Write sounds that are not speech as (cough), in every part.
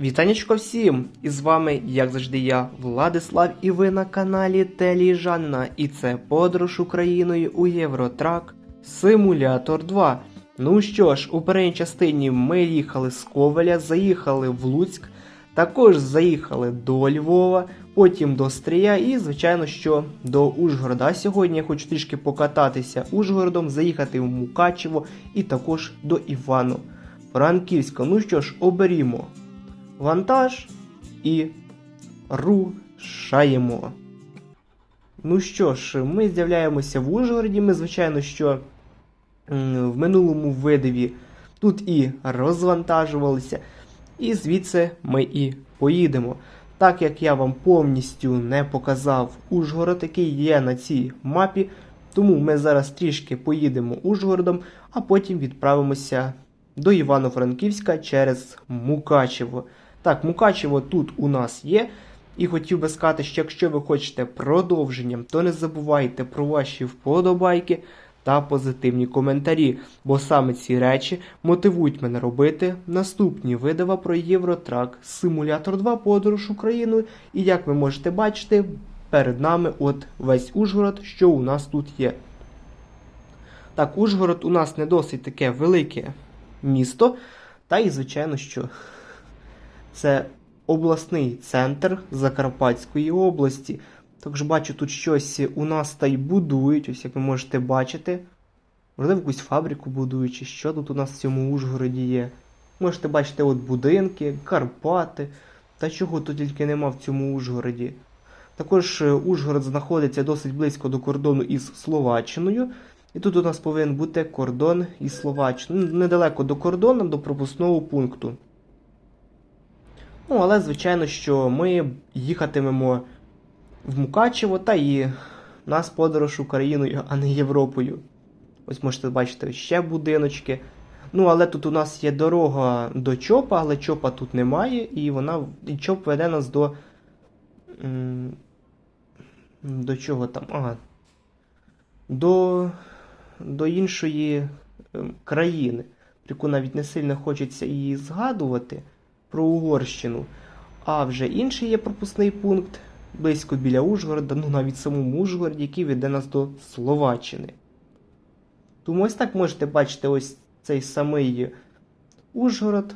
Вітанечко всім! І з вами, як завжди, я, Владислав, і ви на каналі Телі Жанна. І це подорож Україною у Євротрак Симулятор 2. Ну що ж, у передній частині ми їхали з Ковеля, заїхали в Луцьк, також заїхали до Львова, потім до Стрия і, звичайно, що до Ужгорода. Сьогодні я хочу трішки покататися Ужгородом, заїхати в Мукачево і також до Івано. Франківська. Ну що ж, оберімо вантаж і рушаємо. Ну що ж, ми з'являємося в Ужгороді. Ми, звичайно, що в минулому видиві тут і розвантажувалися, і звідси ми і поїдемо. Так як я вам повністю не показав Ужгород, який є на цій мапі, тому ми зараз трішки поїдемо Ужгородом, а потім відправимося до Івано-Франківська через Мукачево. Так, Мукачево тут у нас є. І хотів би сказати, що якщо ви хочете продовження, то не забувайте про ваші вподобайки та позитивні коментарі, бо саме ці речі мотивують мене робити наступні видава про Євротрак, Симулятор 2 подорож Україною. І як ви можете бачити, перед нами от весь Ужгород, що у нас тут є. Так, Ужгород у нас не досить таке велике місто, та і, звичайно, що це обласний центр Закарпатської області. Також бачу, тут щось у нас та й будують, ось як ви можете бачити. Можливо, якусь фабрику будують, чи що тут у нас в цьому Ужгороді є. Можете бачити от будинки, Карпати, та чого тут тільки нема в цьому Ужгороді. Також е, Ужгород знаходиться досить близько до кордону із Словаччиною. І тут у нас повинен бути кордон із Словаччиною. Недалеко до кордону, до пропускного пункту. Ну, але, звичайно, що ми їхатимемо в Мукачево та і нас подорож Україною, а не Європою. Ось можете бачити ще будиночки. Ну, але тут у нас є дорога до Чопа, але Чопа тут немає, і вона. І Чоп веде нас до. До чого там? Ага. До. До іншої ем, країни, яку навіть не сильно хочеться її згадувати про Угорщину. А вже інший є пропускний пункт близько біля Ужгорода, ну навіть самому Ужгороді, який веде нас до Словаччини. Тому ось так можете бачити ось цей самий Ужгород.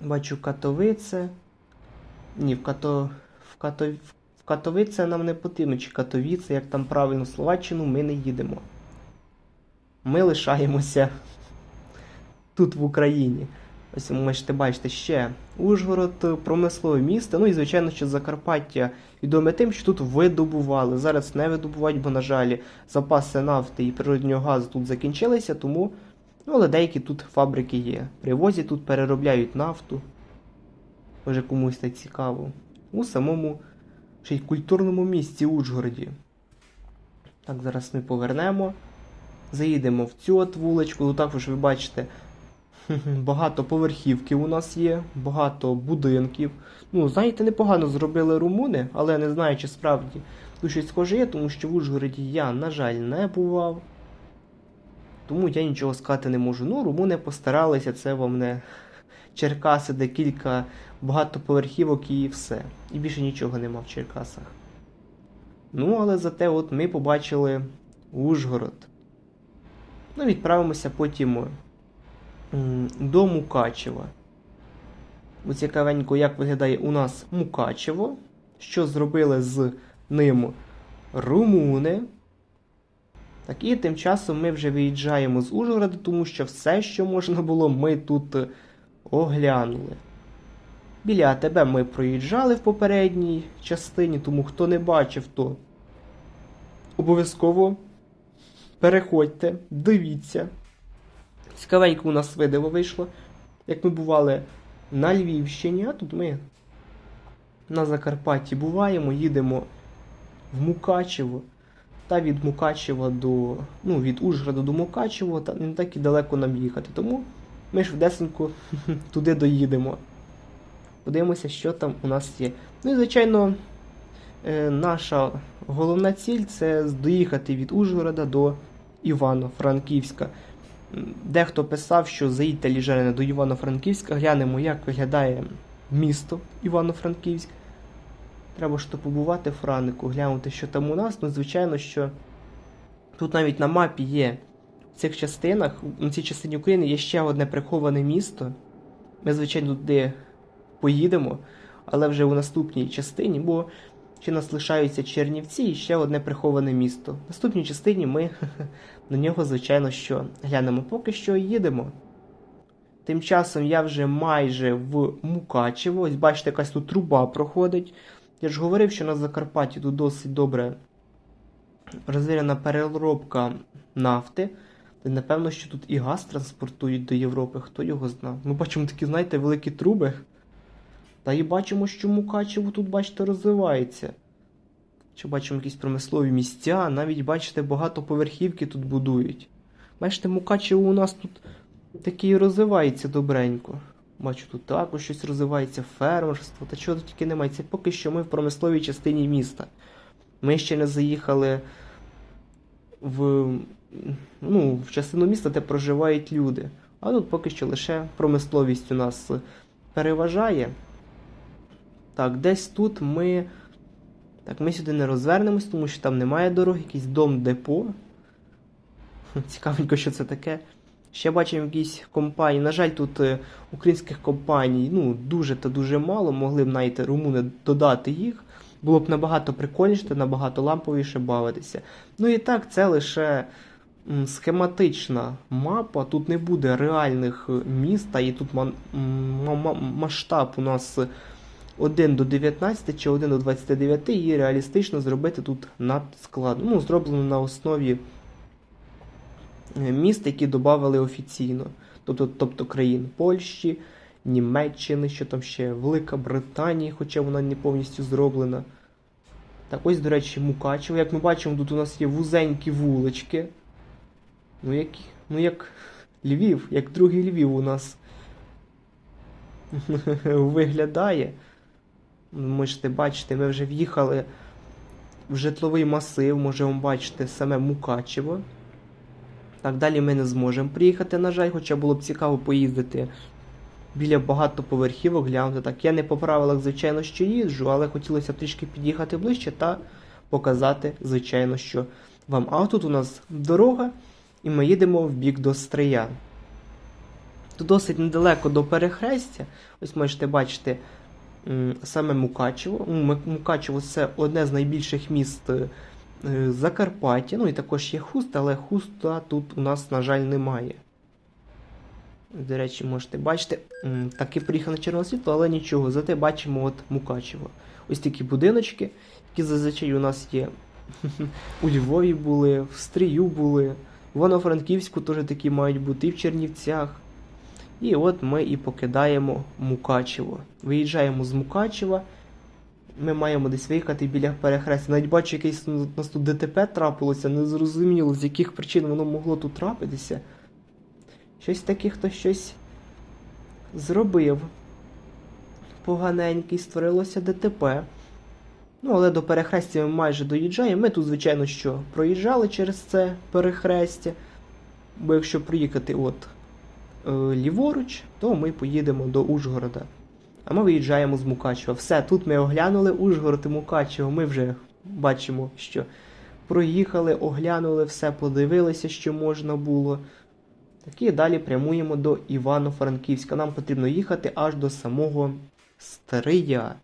Бачу Катовице. Ні, в Като... в, Като... в Катовице нам не потрібно, чи Катовіце, як там правильно Словаччину, ми не їдемо. Ми лишаємося тут в Україні. Ось можете бачити ще Ужгород, е, промислове місто. Ну і звичайно, що Закарпаття відоме тим, що тут видобували. Зараз не видобувають, бо, на жаль, запаси нафти і природнього газу тут закінчилися, тому. Ну, але деякі тут фабрики є. Привозять тут, переробляють нафту. Може комусь це цікаво. У самому ще й культурному місті Ужгороді. Так, зараз ми повернемо. Заїдемо в цю от вуличку. Тут також ви бачите. Багато поверхівки у нас є, багато будинків. Ну, знаєте, непогано зробили румуни, але не знаю, чи справді тут щось схоже є, тому що в Ужгороді я, на жаль, не бував. Тому я нічого сказати не можу. Ну, румуни постаралися, це вам не Черкаси, де кілька багатоповерхівок і все. І більше нічого нема в Черкасах. Ну, але зате от ми побачили Ужгород. Ну, відправимося потім до Мукачева. Цікавенько, як виглядає у нас Мукачево. Що зробили з ним румуни. Так, і тим часом ми вже виїжджаємо з Ужгорода, тому що все, що можна було, ми тут оглянули. Біля АТБ ми проїжджали в попередній частині, тому хто не бачив, то обов'язково переходьте, дивіться. Цікавенько у нас видео вийшло. Як ми бували на Львівщині, а тут ми на Закарпатті буваємо, їдемо в Мукачево. Та від Мукачева до. Ну, від Ужгорода до Мукачева, та не так і далеко нам їхати. Тому ми ж швидесенько (laughs) туди доїдемо. Подивимося, що там у нас є. Ну і, звичайно, е, наша головна ціль це доїхати від Ужгорода до Івано-Франківська. Дехто писав, що заїдьте ліжене до Івано-Франківська, глянемо, як виглядає місто Івано-Франківськ. Треба ж то побувати в Франику, глянути, що там у нас. Ну, звичайно, що тут навіть на мапі є в цих частинах, на цій частині України є ще одне приховане місто. Ми, звичайно, туди поїдемо, але вже у наступній частині, бо ще нас лишаються Чернівці і ще одне приховане місто. В наступній частині ми (laughs) на нього, звичайно, що глянемо. Поки що їдемо. Тим часом я вже майже в Мукачево. Ось бачите, якась тут труба проходить. Я ж говорив, що на Закарпатті тут досить добре розвірена переробка нафти. Та напевно, що тут і газ транспортують до Європи, хто його зна. Ми бачимо такі, знаєте, великі труби. Та і бачимо, що Мукачево тут, бачите, розвивається. Що бачимо якісь промислові місця, навіть бачите, багатоповерхівки тут будують. Бачите, Мукачево у нас тут таке і розвивається добренько. Бачу, тут також щось розвивається, фермерство, та чого тільки немає. Це поки що ми в промисловій частині міста. Ми ще не заїхали в, ну, в частину міста, де проживають люди. А тут поки що лише промисловість у нас переважає. Так, десь тут ми. Так, ми сюди не розвернемось, тому що там немає дороги, якийсь дом депо. (laughs) Цікавенько, що це таке. Ще бачимо якісь компанії. На жаль, тут е, українських компаній ну, дуже та дуже мало. Могли б навіть румуни додати їх. Було б набагато прикольніше та набагато ламповіше бавитися. Ну і так, це лише схематична мапа. Тут не буде реальних е, міст, і тут масштаб у нас 1 до 19 чи 1 до 29, і реалістично зробити тут надскладно. Ну, зроблено на основі е, міст, які додали офіційно. Тобто, тобто країн Польщі, Німеччини, що там ще Велика Британія, хоча вона не повністю зроблена. Так, ось, до речі, Мукачево. Як ми бачимо, тут у нас є вузенькі вулички. Ну, як, ну, як Львів, як другий Львів у нас (laughs) виглядає. Можете бачити, ми вже в'їхали в житловий масив, можемо бачити саме Мукачево. Так, далі ми не зможемо приїхати, на жаль, хоча було б цікаво поїздити біля багатоповерхівок, глянути так. Я не по правилах, звичайно, що їжджу, але хотілося трішки під'їхати ближче та показати, звичайно, що вам. А тут у нас дорога, і ми їдемо в бік до Стрия. Тут досить недалеко до перехрестя. Ось можете бачити саме Мукачево. Мукачево це одне з найбільших міст е, Закарпаття. Ну і також є Хуст, але Хуста тут у нас, на жаль, немає. До речі, можете бачити, м, таки приїхав на червоне світло, але нічого, зате бачимо от Мукачево. Ось такі будиночки, які зазвичай у нас є. (laughs) У Львові були, в Стрию були, в Івано-Франківську теж такі мають бути, і в Чернівцях. І от ми і покидаємо Мукачево. Виїжджаємо з Мукачева. Ми маємо десь виїхати біля перехрестя. Навіть бачу, якесь у нас тут ДТП трапилося, не зрозуміло, з яких причин воно могло тут трапитися. Щось таке хтось щось зробив. Поганенький, створилося ДТП. Ну, але до перехрестя ми майже доїжджаємо. Ми тут, звичайно, що проїжджали через це перехрестя. Бо якщо приїхати от ліворуч, то ми поїдемо до Ужгорода. А ми виїжджаємо з Мукачева. Все, тут ми оглянули Ужгород і Мукачево. Ми вже бачимо, що проїхали, оглянули все, подивилися, що можна було. Так і далі прямуємо до Івано-Франківська. Нам потрібно їхати аж до самого Стрия.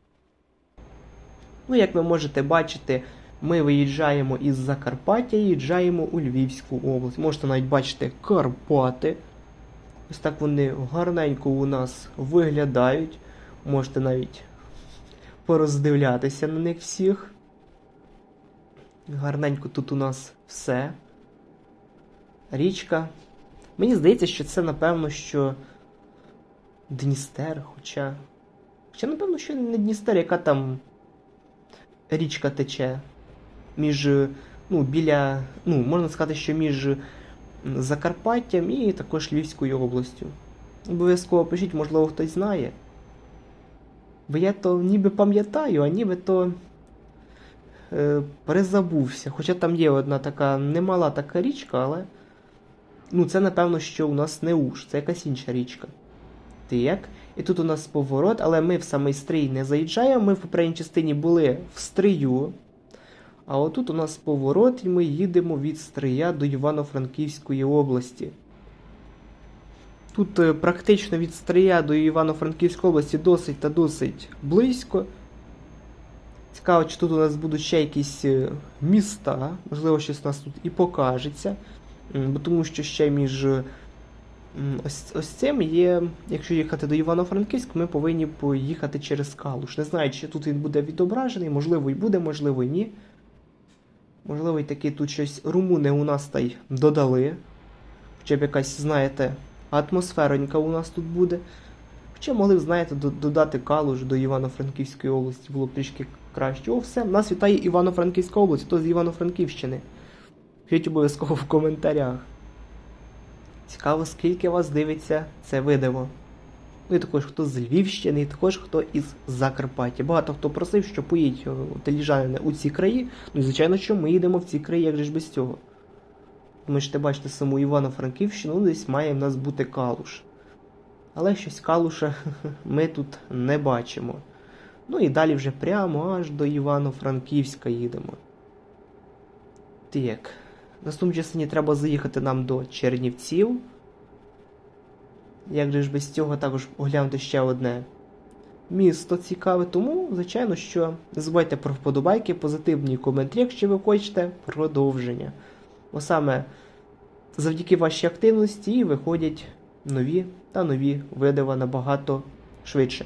Ну, як ви можете бачити, ми виїжджаємо із Закарпаття і їжджаємо у Львівську область. Можете навіть бачити Карпати. Ось так вони гарненько у нас виглядають. Можете навіть пороздивлятися на них всіх. Гарненько тут у нас все. Річка. Мені здається, що це, напевно, що Дністер, хоча. Хоча, напевно, що не Дністер, яка там річка тече. Між. Ну, біля. Ну, можна сказати, що між Закарпаттям і також Львівською областю. Обов'язково пишіть, можливо, хтось знає. Бо я то ніби пам'ятаю, а ніби то е, перезабувся. Хоча там є одна така немала така річка, але. Ну, це напевно, що у нас не Уж, це якась інша річка. Так. І тут у нас поворот, але ми в самий стрій не заїжджаємо. Ми в попередній частині були в стрию. А отут у нас поворот, і ми їдемо від Стрия до Івано-Франківської області. Тут е, практично від Стрия до Івано-Франківської області досить та досить близько. Цікаво, чи тут у нас будуть ще якісь е, міста, можливо, щось у нас тут і покажеться. Бо тому що ще між ось, ось цим є, якщо їхати до Івано-Франківська, ми повинні поїхати через Калуш. Не знаю, чи тут він буде відображений, можливо, і буде, можливо, і ні. Можливо, і таки тут щось румуни у нас та й додали. Хоча б якась, знаєте, атмосферонька у нас тут буде. Хоча могли б, знаєте, додати Калуш до Івано-Франківської області, було б трішки краще. О, все, нас вітає Івано-Франківська область, хто з Івано-Франківщини. Пишіть обов'язково в коментарях. Цікаво, скільки вас дивиться це видео. Ну і також хто з Львівщини, і також хто із Закарпаття. Багато хто просив, що поїдь о, теліжани у ці краї. Ну і звичайно, що ми їдемо в ці краї, як же ж без цього. Ми ж те бачите саму Івано-Франківщину, ну, десь має в нас бути калуш. Але щось калуша (laughs) ми тут не бачимо. Ну і далі вже прямо аж до Івано-Франківська їдемо. Так. В наступній частині треба заїхати нам до Чернівців. Як же ж без цього також оглянути ще одне місто цікаве. Тому, звичайно, що не забувайте про вподобайки, позитивні коментарі, якщо ви хочете продовження. Бо саме завдяки вашій активності виходять нові та нові видива набагато швидше.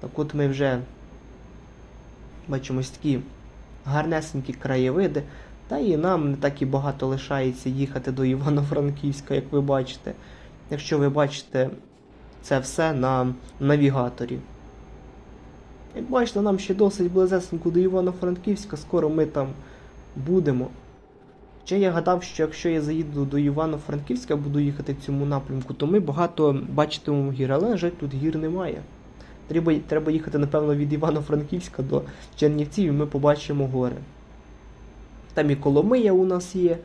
Так от ми вже бачимо такі гарнесенькі краєвиди, та і нам не так і багато лишається їхати до Івано-Франківська, як ви бачите. Якщо ви бачите це все на навігаторі. Як бачите, нам ще досить близесенько до Івано-Франківська, скоро ми там будемо. Хоча я гадав, що якщо я заїду до Івано-Франківська, буду їхати в цьому напрямку, то ми багато бачитимемо гір, але, на жаль, тут гір немає. Треба, треба їхати, напевно, від Івано-Франківська до Чернівців, і ми побачимо гори. Там і Коломия у нас є.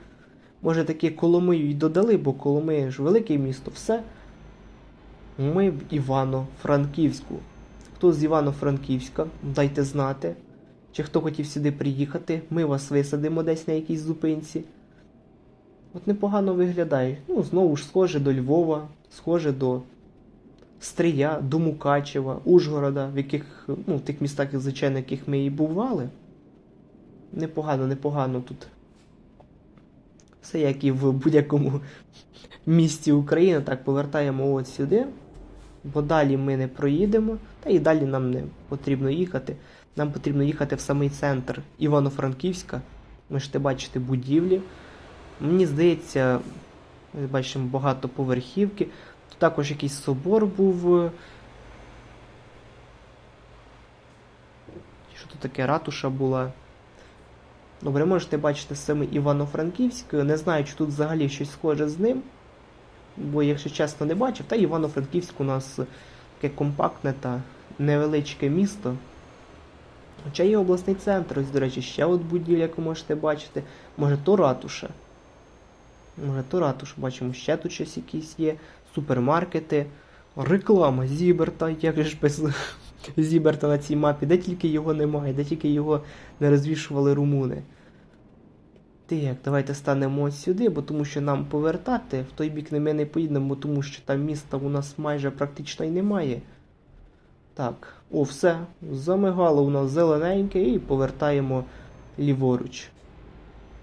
Може таки Коломию й додали, бо Коломия ж велике місто, все. Ми в Івано-Франківську. Хто з Івано-Франківська, дайте знати. Чи хто хотів сюди приїхати, ми вас висадимо десь на якійсь зупинці. От непогано виглядає. Ну, знову ж схоже до Львова, схоже до Стрия, до Мукачева, Ужгорода, в яких, ну, в тих містах, звичайно, яких ми і бували. Непогано, непогано тут. Все як і в будь-якому місті України, так повертаємо от сюди. Бо далі ми не проїдемо, та і далі нам не потрібно їхати. Нам потрібно їхати в самий центр Івано-Франківська. Ми ж те бачите будівлі. Мені здається, ми бачимо багатоповерхівки. Тут також якийсь собор був. Що тут таке ратуша була? Добре, можете бачити саме Івано-Франківськ. Не знаю, чи тут взагалі щось схоже з ним. Бо, якщо чесно, не бачив, та Івано-Франківськ у нас таке компактне та невеличке місто. Хоча є обласний центр, ось, до речі, ще от будівля, яку можете бачити. Може, то ратуша. Може, то ратуша. Бачимо, ще тут щось якісь є. Супермаркети. Реклама Зіберта, як же ж без Зіберта на цій мапі, де тільки його немає, де тільки його не розвішували румуни. Так, давайте станемо сюди, бо тому що нам повертати в той бік ми не поїдемо, тому що там міста у нас майже практично й немає. Так, о, все. Замигало у нас зелененьке і повертаємо ліворуч.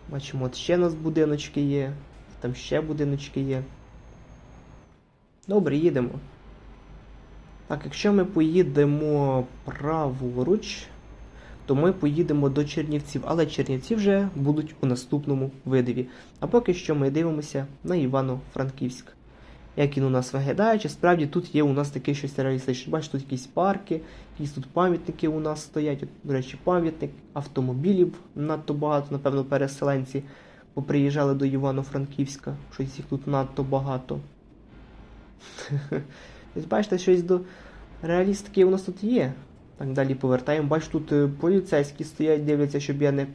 Бачимо, от ще у нас будиночки є. Там ще будиночки є. Добре, їдемо. Так, якщо ми поїдемо праворуч, то ми поїдемо до Чернівців, але Чернівці вже будуть у наступному видиві. А поки що ми дивимося на Івано-Франківськ. Як він у нас виглядає, чи справді тут є у нас таке щось реалістичне. Бачите, тут якісь парки, якісь тут пам'ятники у нас стоять. До речі, пам'ятник, автомобілів надто багато, напевно, переселенці поприїжджали до Івано-Франківська. Щось їх тут надто багато. (laughs) Ось бачите, щось до реалістики у нас тут є. Так, далі повертаємо. Бачу, тут е, поліцейські стоять, дивляться, щоб я не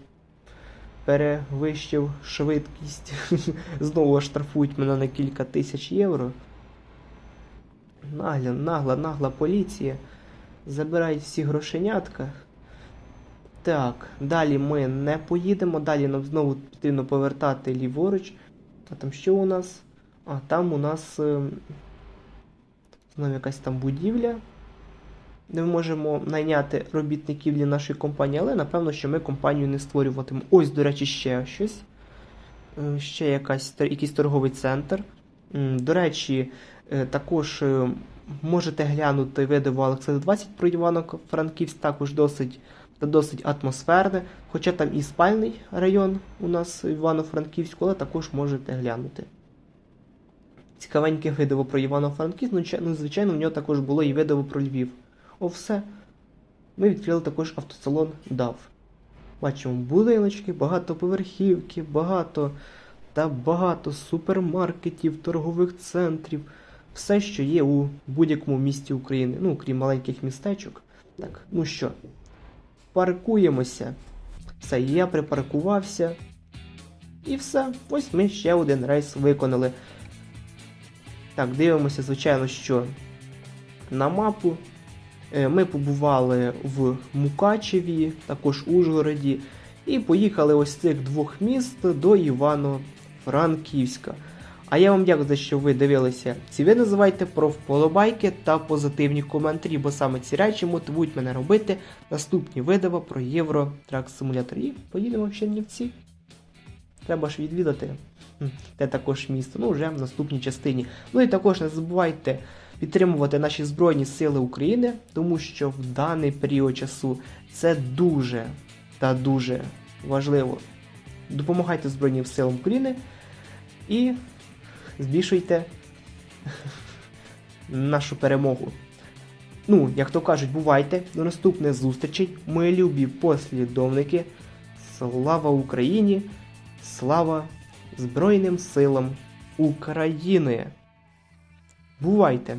перевищив швидкість. (laughs) Знову штрафують мене на кілька тисяч євро. Нагля, нагла, нагла поліція. Забирають всі грошенятка. Так, далі ми не поїдемо, далі нам знову потрібно повертати ліворуч. А там що у нас? А там у нас ем, якась там будівля. Де ми можемо найняти робітників для нашої компанії, але напевно, що ми компанію не створюватимемо. Ось, до речі, ще щось. Е, Ще якась, якийсь торговий центр. До речі, е, також е, можете глянути видео Олександр 20 про Івано-Франківськ, також досить, досить атмосферне. Хоча там і спальний район у нас в Івано-Франківську, але також можете глянути. Цікавеньке відео про Івано-Франківськ, ну, ну, звичайно, в нього також було і відео про Львів. О, все. Ми відкрили також автосалон DAF. Бачимо будиночки, багатоповерхівки, багато та багато супермаркетів, торгових центрів. Все, що є у будь-якому місті України, ну, крім маленьких містечок. Так, ну що, паркуємося. Все, я припаркувався. І все. Ось ми ще один рейс виконали. Так, дивимося, звичайно, що на мапу. Е, Ми побували в Мукачеві, також Ужгороді, і поїхали ось з цих двох міст до Івано-Франківська. А я вам дякую за що ви дивилися ці відео. Не забувайте про вподобайки та позитивні коментарі, бо саме ці речі мотивують мене робити наступні відео про Євро Трак Симулятор. І поїдемо в Чернівці. Треба ж відвідати те також місто, ну вже в наступній частині. Ну і також не забувайте підтримувати наші Збройні Сили України, тому що в даний період часу це дуже та дуже важливо. Допомагайте Збройним силам України і збільшуйте (laughs) нашу перемогу. Ну, як то кажуть, бувайте до наступних зустрічей, мої любі послідовники. Слава Україні! Слава Збройним силам України! Бувайте!